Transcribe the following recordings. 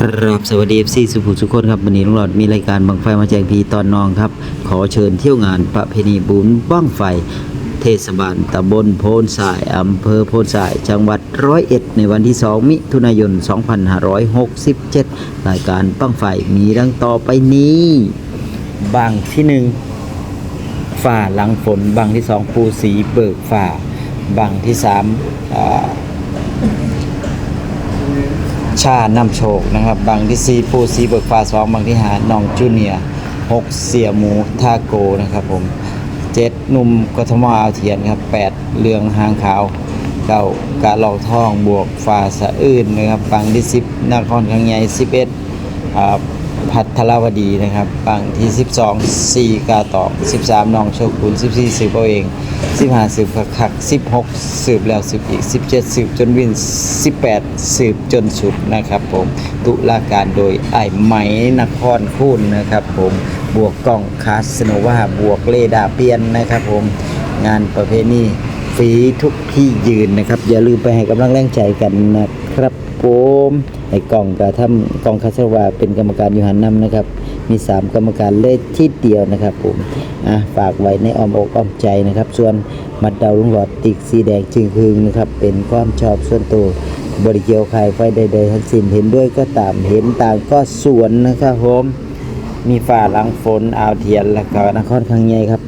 ครับสวัสดี FC สุภูสุคนครับวันนี้ลุงหลอดมีรายการบังไฟมาแจกพีตอนนองครับ ขอเชิญเที่ยวงานประเพณีบุญบ้างไฟ เทศบาลตำบลโพนสายอำเภอโพนสาย จังหวัดร้อยเอ็ดในวันที่ 2 มิถุนายน 2567 รายการบ้างไฟมีดังต่อไปนี้บางที่หนึ่งฝ่าหลังฝนบางที่สองปูสีเบิกฝ่าบางที่สามอ่า ชานำโชคนะครับ บางที่ซีปูซีเบิกฝาสองบางที่หาน้องจูเนียหกเสี่ยหมูทาโกนะครับผมเจ็ดหนุ่มกทมอาเทียนครับแปดเรืองหางขาวเก้ากะหลอกทองบวกฝาสะอื่นนะครับบางที่สิบนครขังใหญ่สิบเอ็ดอ่า พัทรวดีนะครับบางที่ 12 4 กาตอก13น้องโชกุน14 สืบเอาเอง 15 สืบคักัก16 สืบแล้วสืบอีก 17 สืบจนวิน 18 สืบจนสุดนะครับผมตุลาการโดยไอ้ไหมนครคูนนะครับผมบวกกล้องคาสโนวาบวกเลดาเปียนนะครับผมงานประเพณีฟรีทุกที่ยืนนะครับ อย่าลืมไปให้กำลังแรงใจกันนะครับผม ไอ้กล่องกระทำกล่องคาสโนวาเป็นกรรมการยู่หันนำนะครับ มี 3 กรรมการเลขที่เดียวนะครับผมอะฝากไว้ในอ้อมอกอ้อมใจนะครับ ส่วนมัดดาวลุงหลอดติกสีแดงจึงคืงนะครับ เป็นความชอบส่วนตัวบริเกียวใครไฟใดๆทั้งสิ้นเห็นด้วยก็ตามเห็นต่างก็สวนนะครับผมมีฝ่าหลังฝนอ่าวเทียนและก็นครคังใหญ่ครับ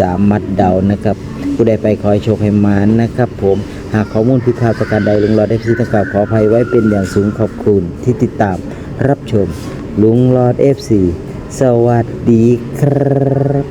สามมัดเดานะครับ ผู้ใดไปคอยโชคให้มานนะครับผม หากข้อมูลผิดพลาดประการใดลุงหลอดได้พิจารณาขออภัยไว้เป็นอย่างสูงขอบคุณที่ติดตามรับชมลุงหลอด FC สวัสดีครับ